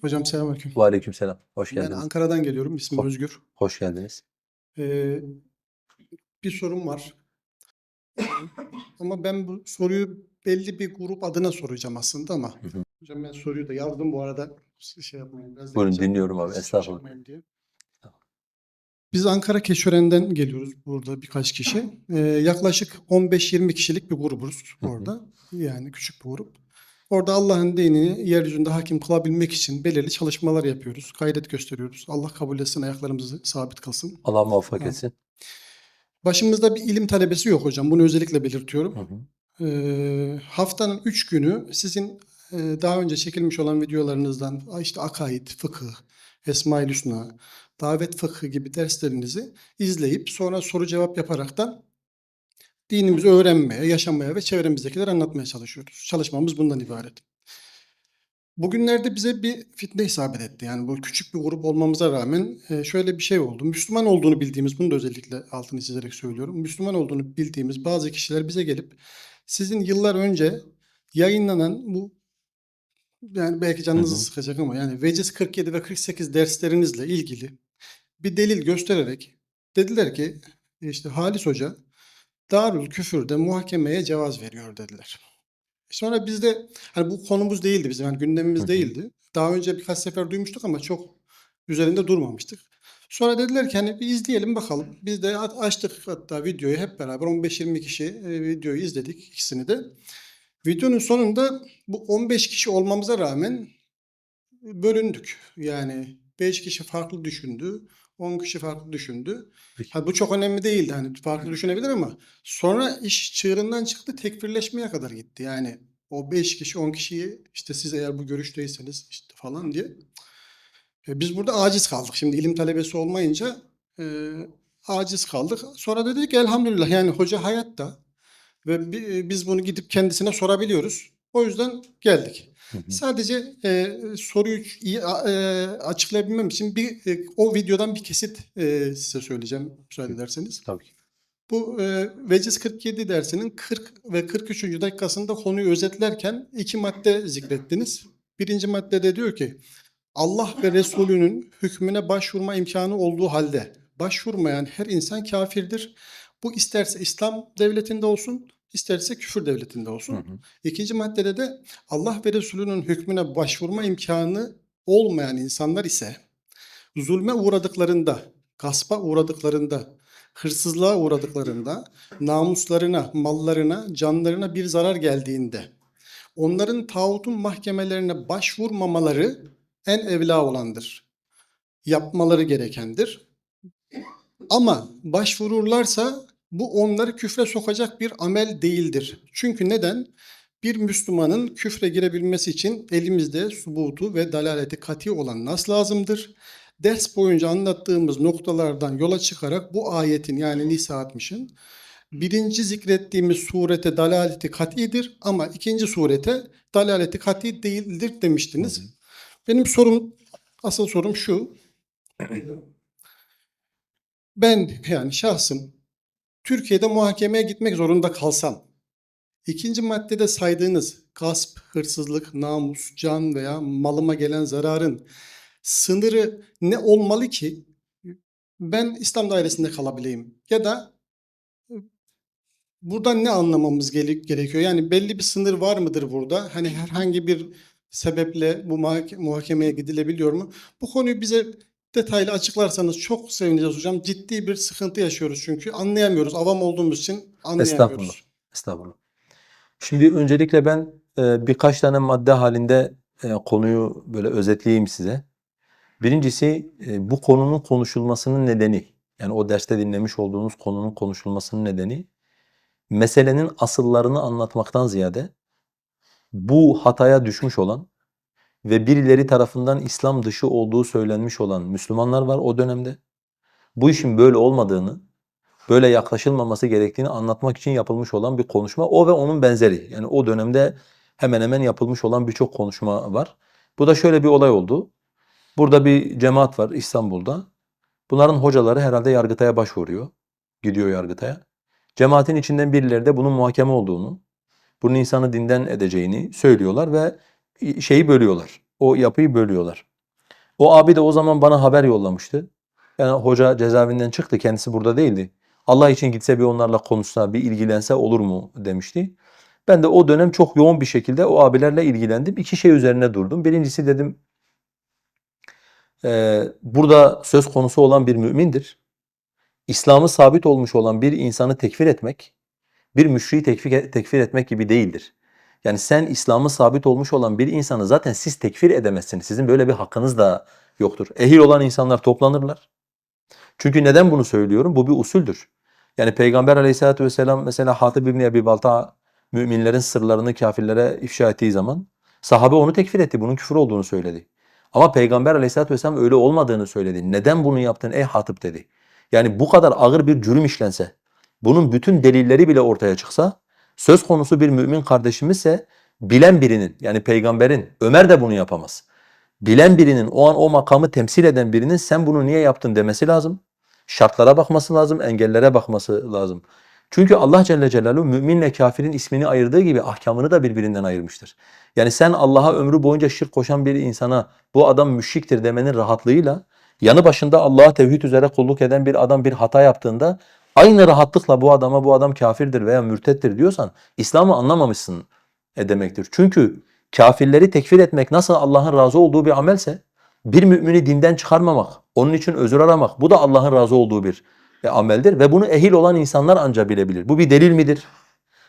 Hocam selamünaleyküm. Ve aleykümselam. Hoş Ben geldiniz. Ankara'dan geliyorum. İsmim Hoş- Özgür. Hoş geldiniz. Ee, bir sorum var. Ama ben bu soruyu belli bir grup adına soracağım aslında ama. Hı hı. Hocam ben soruyu da yazdım bu arada. Şey yapmayın. Biraz Buyurun deneyeceğim. dinliyorum abi. Siz Estağfurullah. diye. Tamam. Biz Ankara Keşören'den geliyoruz burada birkaç kişi. Ee, yaklaşık 15-20 kişilik bir grubuz orada. Yani küçük bir grup. Orada Allah'ın dinini yeryüzünde hakim kılabilmek için belirli çalışmalar yapıyoruz. Gayret gösteriyoruz. Allah kabul etsin, ayaklarımızı sabit kılsın. Allah muvaffak etsin. Başımızda bir ilim talebesi yok hocam. Bunu özellikle belirtiyorum. Hı hı. Ee, haftanın üç günü sizin e, daha önce çekilmiş olan videolarınızdan işte akaid, fıkıh, esma-i hüsna, davet fıkhı gibi derslerinizi izleyip sonra soru cevap yaparaktan dinimizi öğrenmeye, yaşamaya ve çevremizdekileri anlatmaya çalışıyoruz. Çalışmamız bundan ibaret. Bugünlerde bize bir fitne isabet etti. Yani bu küçük bir grup olmamıza rağmen e, şöyle bir şey oldu. Müslüman olduğunu bildiğimiz, bunu da özellikle altını çizerek söylüyorum. Müslüman olduğunu bildiğimiz bazı kişiler bize gelip sizin yıllar önce yayınlanan bu yani belki canınızı Hı hı. sıkacak ama yani Veciz 47 ve 48 derslerinizle ilgili bir delil göstererek dediler ki işte Halis Hoca Darül Küfür'de muhakemeye cevaz veriyor dediler. Sonra bizde hani bu konumuz değildi bizim yani gündemimiz değildi. Daha önce birkaç sefer duymuştuk ama çok üzerinde durmamıştık. Sonra dediler ki hani bir izleyelim bakalım. Biz de açtık hatta videoyu hep beraber 15-20 kişi e, videoyu izledik ikisini de. Videonun sonunda bu 15 kişi olmamıza rağmen bölündük. Yani 5 kişi farklı düşündü, 10 kişi farklı düşündü. Peki. Ha, bu çok önemli değildi. Hani farklı düşünebilir ama sonra iş çığırından çıktı, tekfirleşmeye kadar gitti. Yani o 5 kişi, 10 kişiyi işte siz eğer bu görüşteyseniz işte falan diye. E, biz burada aciz kaldık. Şimdi ilim talebesi olmayınca e, aciz kaldık. Sonra dedik elhamdülillah yani hoca hayatta ve bi- biz bunu gidip kendisine sorabiliyoruz. O yüzden geldik. Hı hı. Sadece e, soruyu iyi e, açıklayabilmem için bir e, o videodan bir kesit e, size söyleyeceğim müsaade ederseniz. Tabii ki. Bu e, Veciz 47 dersinin 40 ve 43. dakikasında konuyu özetlerken iki madde zikrettiniz. Birinci maddede diyor ki Allah ve Resulünün hükmüne başvurma imkanı olduğu halde başvurmayan her insan kafirdir. Bu isterse İslam devletinde olsun, isterse küfür devletinde olsun. Hı hı. İkinci maddede de Allah ve Resulünün hükmüne başvurma imkanı olmayan insanlar ise zulme uğradıklarında, gaspa uğradıklarında, hırsızlığa uğradıklarında, namuslarına, mallarına, canlarına bir zarar geldiğinde onların tağutun mahkemelerine başvurmamaları en evla olandır. Yapmaları gerekendir. Ama başvururlarsa bu onları küfre sokacak bir amel değildir. Çünkü neden? Bir Müslümanın küfre girebilmesi için elimizde subutu ve dalaleti kati olan nas lazımdır. Ders boyunca anlattığımız noktalardan yola çıkarak bu ayetin yani Nisa 60'ın birinci zikrettiğimiz surete dalaleti katidir ama ikinci surete dalaleti kati değildir demiştiniz. Hı hı. Benim sorum, asıl sorum şu. Ben yani şahsım Türkiye'de muhakemeye gitmek zorunda kalsam, ikinci maddede saydığınız gasp, hırsızlık, namus, can veya malıma gelen zararın sınırı ne olmalı ki ben İslam dairesinde kalabileyim? Ya da buradan ne anlamamız gere- gerekiyor? Yani belli bir sınır var mıdır burada? Hani herhangi bir sebeple bu muhake- muhakemeye gidilebiliyor mu? Bu konuyu bize detaylı açıklarsanız çok sevineceğiz hocam. Ciddi bir sıkıntı yaşıyoruz çünkü anlayamıyoruz. Avam olduğumuz için Estağfurullah. anlayamıyoruz. Estağfurullah. Şimdi öncelikle ben e, birkaç tane madde halinde e, konuyu böyle özetleyeyim size. Birincisi e, bu konunun konuşulmasının nedeni, yani o derste dinlemiş olduğunuz konunun konuşulmasının nedeni, meselenin asıllarını anlatmaktan ziyade bu hataya düşmüş olan ve birileri tarafından İslam dışı olduğu söylenmiş olan Müslümanlar var o dönemde. Bu işin böyle olmadığını, böyle yaklaşılmaması gerektiğini anlatmak için yapılmış olan bir konuşma. O ve onun benzeri. Yani o dönemde hemen hemen yapılmış olan birçok konuşma var. Bu da şöyle bir olay oldu. Burada bir cemaat var İstanbul'da. Bunların hocaları herhalde Yargıtay'a başvuruyor. Gidiyor Yargıtay'a. Cemaatin içinden birileri de bunun muhakeme olduğunu, bunun insanı dinden edeceğini söylüyorlar ve şeyi bölüyorlar. O yapıyı bölüyorlar. O abi de o zaman bana haber yollamıştı. Yani hoca cezaevinden çıktı, kendisi burada değildi. Allah için gitse bir onlarla konuşsa, bir ilgilense olur mu demişti. Ben de o dönem çok yoğun bir şekilde o abilerle ilgilendim. İki şey üzerine durdum. Birincisi dedim, eee, burada söz konusu olan bir mümindir. İslam'ı sabit olmuş olan bir insanı tekfir etmek, bir müşriği tekfir, tekfir etmek gibi değildir. Yani sen İslam'ı sabit olmuş olan bir insanı zaten siz tekfir edemezsiniz. Sizin böyle bir hakkınız da yoktur. Ehil olan insanlar toplanırlar. Çünkü neden bunu söylüyorum? Bu bir usuldür. Yani Peygamber aleyhissalatü vesselam mesela Hatib İbni Ebi Balta müminlerin sırlarını kafirlere ifşa ettiği zaman sahabe onu tekfir etti. Bunun küfür olduğunu söyledi. Ama Peygamber aleyhissalatü vesselam öyle olmadığını söyledi. Neden bunu yaptın ey Hatip dedi. Yani bu kadar ağır bir cürüm işlense, bunun bütün delilleri bile ortaya çıksa, söz konusu bir mümin kardeşimizse bilen birinin yani peygamberin, Ömer de bunu yapamaz. Bilen birinin, o an o makamı temsil eden birinin sen bunu niye yaptın demesi lazım. Şartlara bakması lazım, engellere bakması lazım. Çünkü Allah Celle Celaluhu müminle kafirin ismini ayırdığı gibi ahkamını da birbirinden ayırmıştır. Yani sen Allah'a ömrü boyunca şirk koşan bir insana bu adam müşriktir demenin rahatlığıyla yanı başında Allah'a tevhid üzere kulluk eden bir adam bir hata yaptığında aynı rahatlıkla bu adama bu adam kafirdir veya mürtettir diyorsan İslam'ı anlamamışsın e demektir. Çünkü kafirleri tekfir etmek nasıl Allah'ın razı olduğu bir amelse bir mümini dinden çıkarmamak, onun için özür aramak bu da Allah'ın razı olduğu bir e, ameldir ve bunu ehil olan insanlar anca bilebilir. Bu bir delil midir?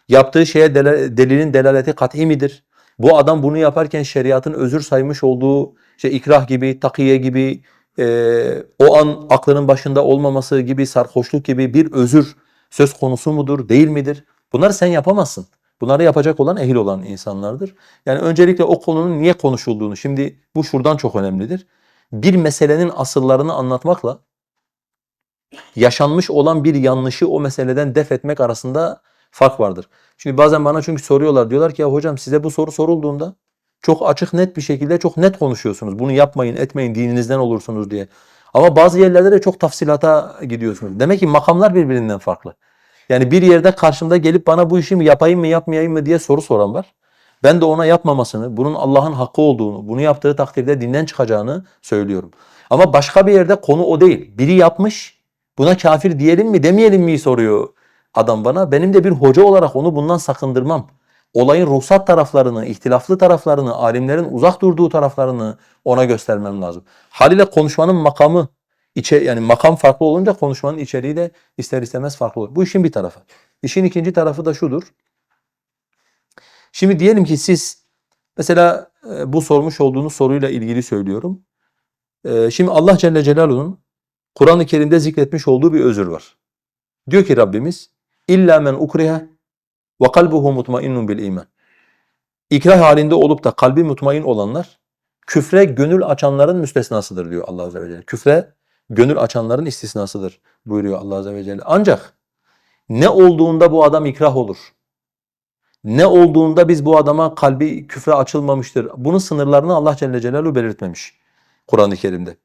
Yaptığı şeye dela- delilin delaleti kat'i midir? Bu adam bunu yaparken şeriatın özür saymış olduğu işte ikrah gibi, takiye gibi, e, o an aklının başında olmaması gibi, sarhoşluk gibi bir özür söz konusu mudur, değil midir? Bunları sen yapamazsın. Bunları yapacak olan ehil olan insanlardır. Yani öncelikle o konunun niye konuşulduğunu, şimdi bu şuradan çok önemlidir. Bir meselenin asıllarını anlatmakla yaşanmış olan bir yanlışı o meseleden def etmek arasında fark vardır. Şimdi bazen bana çünkü soruyorlar diyorlar ki ya hocam size bu soru sorulduğunda çok açık net bir şekilde çok net konuşuyorsunuz. Bunu yapmayın etmeyin dininizden olursunuz diye. Ama bazı yerlerde de çok tafsilata gidiyorsunuz. Demek ki makamlar birbirinden farklı. Yani bir yerde karşımda gelip bana bu işi mi yapayım mı yapmayayım mı diye soru soran var. Ben de ona yapmamasını, bunun Allah'ın hakkı olduğunu, bunu yaptığı takdirde dinden çıkacağını söylüyorum. Ama başka bir yerde konu o değil. Biri yapmış, buna kafir diyelim mi demeyelim mi soruyor adam bana. Benim de bir hoca olarak onu bundan sakındırmam. Olayın ruhsat taraflarını, ihtilaflı taraflarını, alimlerin uzak durduğu taraflarını ona göstermem lazım. Haliyle konuşmanın makamı, içe, yani makam farklı olunca konuşmanın içeriği de ister istemez farklı olur. Bu işin bir tarafı. İşin ikinci tarafı da şudur. Şimdi diyelim ki siz mesela e, bu sormuş olduğunuz soruyla ilgili söylüyorum. E, Şimdi Allah Celle Celaluhu'nun Kur'an-ı Kerim'de zikretmiş olduğu bir özür var. Diyor ki Rabbimiz illa men ukriha ve kalbuhu mutmainnun bil iman. İkrah halinde olup da kalbi mutmain olanlar küfre gönül açanların müstesnasıdır diyor Allah azze ve celle. Küfre gönül açanların istisnasıdır buyuruyor Allah azze ve celle. Ancak ne olduğunda bu adam ikrah olur. Ne olduğunda biz bu adama kalbi küfre açılmamıştır. Bunun sınırlarını Allah Celle Celaluhu belirtmemiş Kur'an-ı Kerim'de.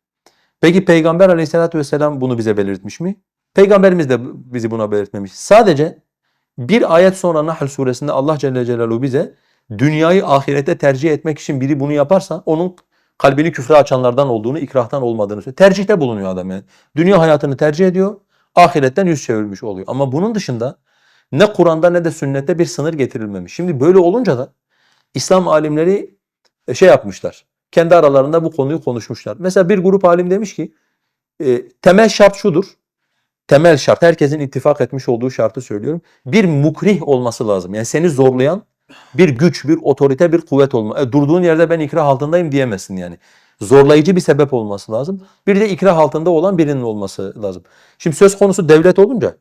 Peki Peygamber Aleyhisselatü vesselam bunu bize belirtmiş mi? Peygamberimiz de bizi buna belirtmemiş. Sadece bir ayet sonra Nahl suresinde Allah Celle Celaluhu bize dünyayı ahirete tercih etmek için biri bunu yaparsa onun kalbini küfre açanlardan olduğunu, ikrahtan olmadığını söylüyor. Tercihte bulunuyor adam yani. Dünya hayatını tercih ediyor, ahiretten yüz çevirmiş oluyor. Ama bunun dışında ne Kur'an'da ne de sünnette bir sınır getirilmemiş. Şimdi böyle olunca da İslam alimleri e, şey yapmışlar. Kendi aralarında bu konuyu konuşmuşlar. Mesela bir grup alim demiş ki e, temel şart şudur. Temel şart herkesin ittifak etmiş olduğu şartı söylüyorum. Bir mukrih olması lazım. Yani seni zorlayan bir güç, bir otorite, bir kuvvet olma. E, durduğun yerde ben ikrah altındayım diyemezsin yani. Zorlayıcı bir sebep olması lazım. Bir de ikrah altında olan birinin olması lazım. Şimdi söz konusu devlet olunca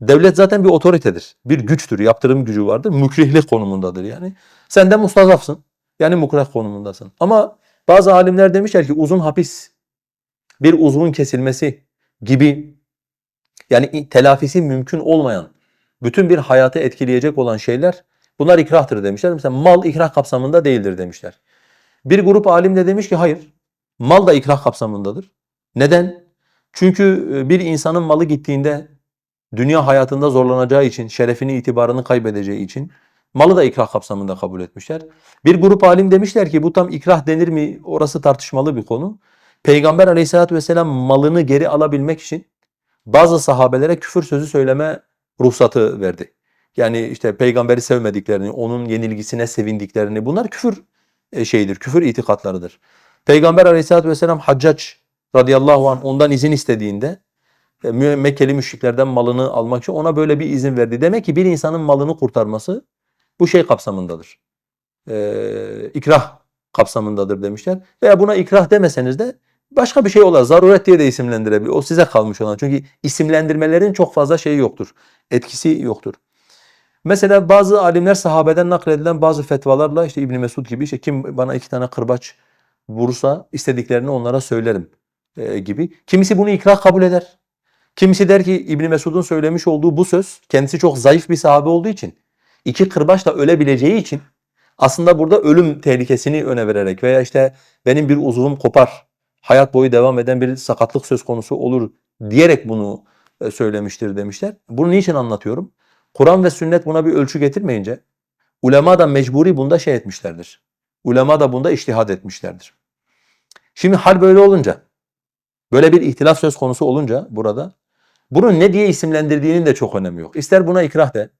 devlet zaten bir otoritedir. Bir güçtür, yaptırım gücü vardır. Mükrihlik konumundadır yani. Sen de mustazafsın. Yani mukrah konumundasın. Ama bazı alimler demişler ki uzun hapis, bir uzvun kesilmesi gibi yani telafisi mümkün olmayan, bütün bir hayatı etkileyecek olan şeyler bunlar ikrahtır demişler. Mesela mal ikrah kapsamında değildir demişler. Bir grup alim de demiş ki hayır, mal da ikrah kapsamındadır. Neden? Çünkü e, bir insanın malı gittiğinde dünya hayatında zorlanacağı için, şerefini, itibarını kaybedeceği için malı da ikrah kapsamında kabul etmişler. Bir grup alim demişler ki bu tam ikrah denir mi orası tartışmalı bir konu. Peygamber aleyhissalatü vesselam malını geri alabilmek için bazı sahabelere küfür sözü söyleme ruhsatı verdi. Yani işte peygamberi sevmediklerini, onun yenilgisine sevindiklerini bunlar küfür e, şeyidir, küfür itikatlarıdır. Peygamber aleyhissalatü vesselam Haccac radıyallahu anh ondan izin istediğinde e, Mekkeli müşriklerden malını almak için ona böyle bir izin verdi. Demek ki bir insanın malını kurtarması bu şey kapsamındadır. Ee, ikrah kapsamındadır demişler. Veya buna ikrah demeseniz de başka bir şey olar. Zaruret diye de isimlendirebilir. O size kalmış olan. Çünkü isimlendirmelerin çok fazla şeyi yoktur. Etkisi yoktur. Mesela bazı alimler sahabeden nakledilen bazı fetvalarla işte İbn Mesud gibi işte kim bana iki tane kırbaç vurursa istediklerini onlara söylerim e, gibi. Kimisi bunu ikrah kabul eder. Kimisi der ki İbn Mesud'un söylemiş olduğu bu söz kendisi çok zayıf bir sahabe olduğu için iki kırbaçla ölebileceği için aslında burada ölüm tehlikesini öne vererek veya işte benim bir uzuvum kopar, hayat boyu devam eden bir sakatlık söz konusu olur diyerek bunu e, söylemiştir demişler. Bunu niçin anlatıyorum? Kur'an ve sünnet buna bir ölçü getirmeyince ulema da mecburi bunda şey etmişlerdir. Ulema da bunda iştihad etmişlerdir. Şimdi hal böyle olunca, böyle bir ihtilaf söz konusu olunca burada bunu ne diye isimlendirdiğinin de çok önemi yok. İster buna ikrah de,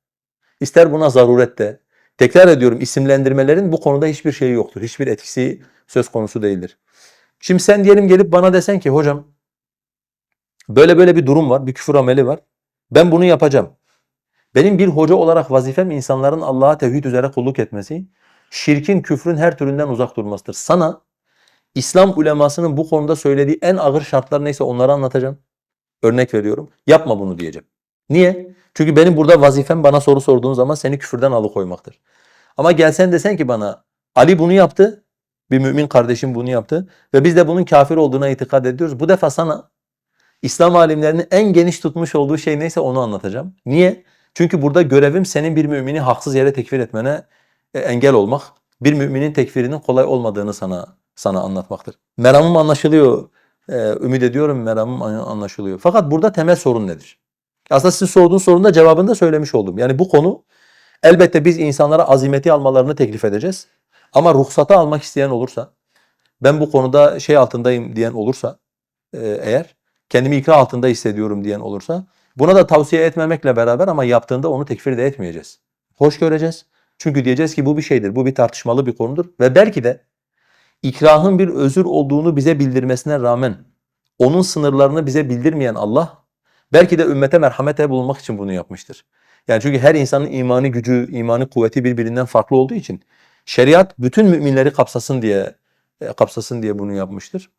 ister buna zaruret de. Tekrar ediyorum isimlendirmelerin bu konuda hiçbir şeyi yoktur. Hiçbir etkisi söz konusu değildir. Şimdi sen diyelim gelip bana desen ki hocam böyle böyle bir durum var, bir küfür ameli var. Ben bunu yapacağım. Benim bir hoca olarak vazifem insanların Allah'a tevhid üzere kulluk etmesi, şirkin, küfrün her türünden uzak durmasıdır. Sana İslam ulemasının bu konuda söylediği en ağır şartlar neyse onları anlatacağım. Örnek veriyorum. Yapma bunu diyeceğim. Niye? Çünkü benim burada vazifem bana soru sorduğun zaman seni küfürden alıkoymaktır. Ama gelsen desen ki bana Ali bunu yaptı, bir mümin kardeşim bunu yaptı ve biz de bunun kafir olduğuna itikad ediyoruz. Bu defa sana İslam alimlerinin en geniş tutmuş olduğu şey neyse onu anlatacağım. Niye? Çünkü burada görevim senin bir mümini haksız yere tekfir etmene e, engel olmak. Bir müminin tekfirinin kolay olmadığını sana sana anlatmaktır. Meramım anlaşılıyor. Ee, ümit ediyorum meramım an- anlaşılıyor. Fakat burada temel sorun nedir? Aslında sizin sorduğunuz sorunun da cevabını da söylemiş oldum. Yani bu konu elbette biz insanlara azimeti almalarını teklif edeceğiz. Ama ruhsatı almak isteyen olursa, ben bu konuda şey altındayım diyen olursa e, eğer, kendimi ikra altında hissediyorum diyen olursa, buna da tavsiye etmemekle beraber ama yaptığında onu tekfir de etmeyeceğiz. Hoş göreceğiz. Çünkü diyeceğiz ki bu bir şeydir, bu bir tartışmalı bir konudur ve belki de ikrahın bir özür olduğunu bize bildirmesine rağmen onun sınırlarını bize bildirmeyen Allah belki de ümmete merhamete bulunmak için bunu yapmıştır. Yani çünkü her insanın imani gücü, imani kuvveti birbirinden farklı olduğu için şeriat bütün müminleri kapsasın diye e, kapsasın diye bunu yapmıştır.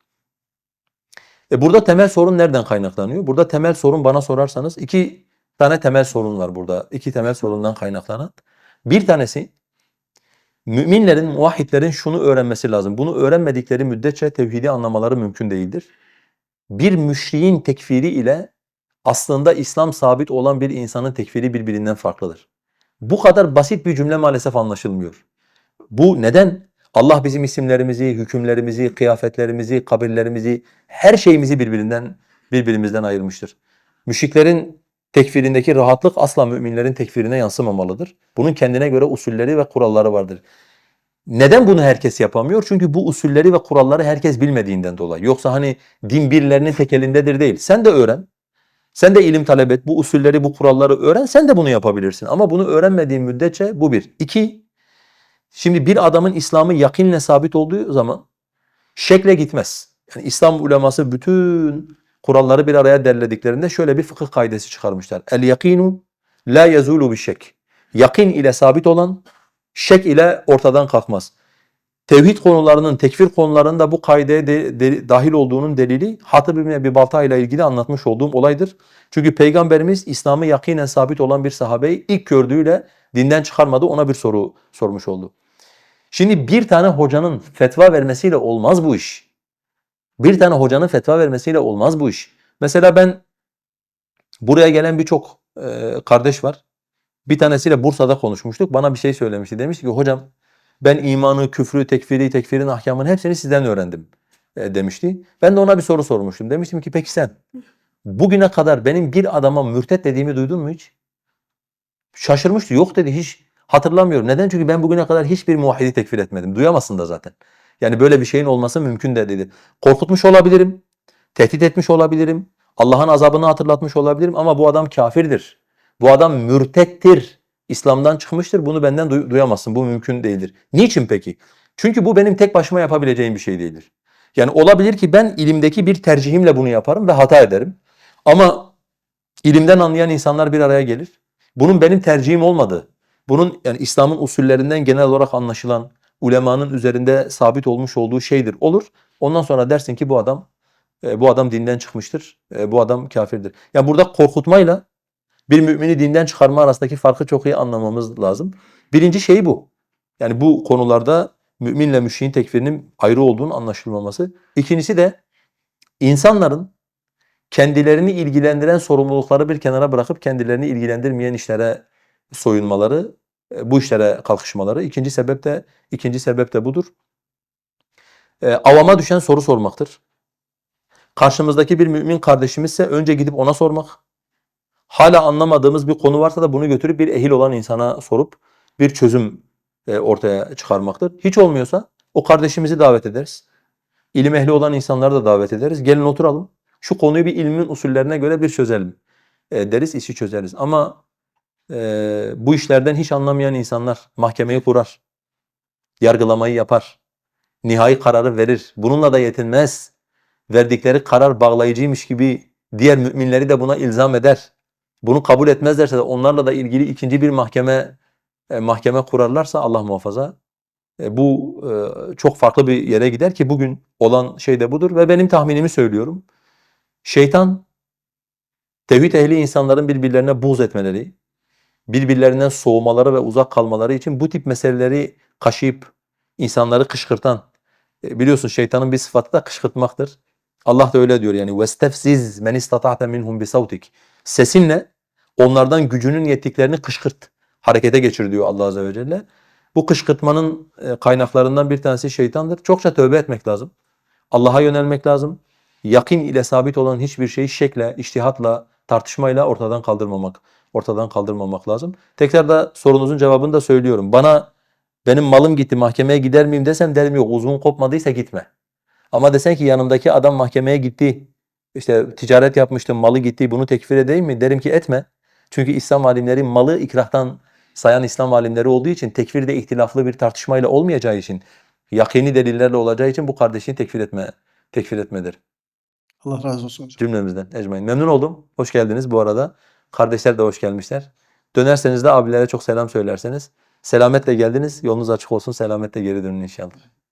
E burada temel sorun nereden kaynaklanıyor? Burada temel sorun bana sorarsanız iki tane temel sorun var burada. İki temel sorundan kaynaklanan. Bir tanesi müminlerin, muvahhidlerin şunu öğrenmesi lazım. Bunu öğrenmedikleri müddetçe tevhidi anlamaları mümkün değildir. Bir müşriğin tekfiri ile aslında İslam sabit olan bir insanın tekfiri birbirinden farklıdır. Bu kadar basit bir cümle maalesef anlaşılmıyor. Bu neden? Allah bizim isimlerimizi, hükümlerimizi, kıyafetlerimizi, kabirlerimizi, her şeyimizi birbirinden birbirimizden ayırmıştır. Müşriklerin tekfirindeki rahatlık asla müminlerin tekfirine yansımamalıdır. Bunun kendine göre usulleri ve kuralları vardır. Neden bunu herkes yapamıyor? Çünkü bu usulleri ve kuralları herkes bilmediğinden dolayı. Yoksa hani din birilerinin tek elindedir değil. Sen de öğren. Sen de ilim talep et. Bu usulleri, bu kuralları öğren. Sen de bunu yapabilirsin. Ama bunu öğrenmediğin müddetçe bu bir. İki, şimdi bir adamın İslam'ı yakinle sabit olduğu zaman şekle gitmez. Yani İslam uleması bütün kuralları bir araya derlediklerinde şöyle bir fıkıh kaidesi çıkarmışlar. El yakinu la yazulu bi şek. Yakin ile sabit olan şek ile ortadan kalkmaz. Tevhid konularının, tekfir konularının da bu kaideye de- de- dahil olduğunun delili Hatib İbni Ebi Balta ile ilgili anlatmış olduğum olaydır. Çünkü Peygamberimiz İslam'ı yakinen sabit olan bir sahabeyi ilk gördüğüyle dinden çıkarmadı ona bir soru sormuş oldu. Şimdi bir tane hocanın fetva vermesiyle olmaz bu iş. Bir tane hocanın fetva vermesiyle olmaz bu iş. Mesela ben buraya gelen birçok e, kardeş var. Bir tanesiyle Bursa'da konuşmuştuk. Bana bir şey söylemişti. Demişti ki hocam ben imanı, küfrü, tekfiri, tekfirin ahkamını hepsini sizden öğrendim e, demişti. Ben de ona bir soru sormuştum. Demiştim ki peki sen bugüne kadar benim bir adama mürtet dediğimi duydun mu hiç? Şaşırmıştı. Yok dedi hiç hatırlamıyorum. Neden? Çünkü ben bugüne kadar hiçbir muvahhidi tekfir etmedim. Duyamazsın da zaten. Yani böyle bir şeyin olması mümkün de dedi. Korkutmuş olabilirim, tehdit etmiş olabilirim, Allah'ın azabını hatırlatmış olabilirim ama bu adam kafirdir. Bu adam mürtettir. İslam'dan çıkmıştır. Bunu benden duy- duyamazsın. Bu mümkün değildir. Niçin peki? Çünkü bu benim tek başıma yapabileceğim bir şey değildir. Yani olabilir ki ben ilimdeki bir tercihimle bunu yaparım ve hata ederim. Ama ilimden anlayan insanlar bir araya gelir. Bunun benim tercihim olmadığı, bunun yani İslam'ın usullerinden genel olarak anlaşılan, ulemanın üzerinde sabit olmuş olduğu şeydir. Olur. Ondan sonra dersin ki bu adam e, bu adam dinden çıkmıştır. e, bu adam kafirdir. Yani burada korkutmayla bir mümini dinden çıkarma arasındaki farkı çok iyi anlamamız lazım. Birinci şey bu. Yani bu konularda müminle müşriğin tekfirinin ayrı olduğunu anlaşılmaması. İkincisi de insanların kendilerini ilgilendiren sorumlulukları bir kenara bırakıp kendilerini ilgilendirmeyen işlere soyunmaları, e, bu işlere kalkışmaları. İkinci sebep de ikinci sebep de budur. E, avama düşen soru sormaktır. Karşımızdaki bir mümin kardeşimizse önce gidip ona sormak. Hala anlamadığımız bir konu varsa da bunu götürüp bir ehil olan insana sorup bir çözüm e, ortaya çıkarmaktır. Hiç olmuyorsa o kardeşimizi davet ederiz. İlim ehli olan insanları da davet ederiz. Gelin oturalım. Şu konuyu bir ilmin usullerine göre bir çözelim e, deriz, işi çözeriz. Ama e, bu işlerden hiç anlamayan insanlar mahkemeyi kurar, yargılamayı yapar, nihai kararı verir. Bununla da yetinmez. Verdikleri karar bağlayıcıymış gibi diğer müminleri de buna ilzam eder. Bunu kabul etmezlerse de onlarla da ilgili ikinci bir mahkeme e, mahkeme kurarlarsa Allah muhafaza e, bu e, çok farklı bir yere gider ki bugün olan şey de budur ve benim tahminimi söylüyorum. Şeytan tevhid ehli insanların birbirlerine buğz etmeleri, birbirlerinden soğumaları ve uzak kalmaları için bu tip meseleleri kaşıyıp insanları kışkırtan e, biliyorsun şeytanın bir sıfatı da kışkırtmaktır. Allah da öyle diyor yani vestefsiz men istata'te minhum bi sautik. Sesinle onlardan gücünün yettiklerini kışkırt. Harekete geçir diyor Allah azze ve celle. Bu kışkırtmanın e, kaynaklarından bir tanesi şeytandır. Çokça tövbe etmek lazım. Allah'a yönelmek lazım. Yakin ile sabit olan hiçbir şeyi şekle, iştihatla, tartışmayla ortadan kaldırmamak ortadan kaldırmamak lazım. Tekrar da sorunuzun cevabını da söylüyorum. Bana benim malım gitti mahkemeye gider miyim desem derim yok uzun kopmadıysa gitme. Ama desen ki yanımdaki adam mahkemeye gitti, işte ticaret yapmıştım malı gitti bunu tekfir edeyim mi? Derim ki etme. Çünkü İslam alimleri malı ikrahtan sayan İslam alimleri olduğu için tekfir de ihtilaflı bir tartışmayla olmayacağı için yakini delillerle olacağı için bu kardeşini tekfir etme tekfir etmedir Allah razı olsun hocam. cümlemizden ecmaîn. Memnun oldum. Hoş geldiniz bu arada. Kardeşler de hoş gelmişler. Dönerseniz de abilere çok selam söylerseniz. Selametle geldiniz. Yolunuz açık olsun. Selametle geri dönün inşallah.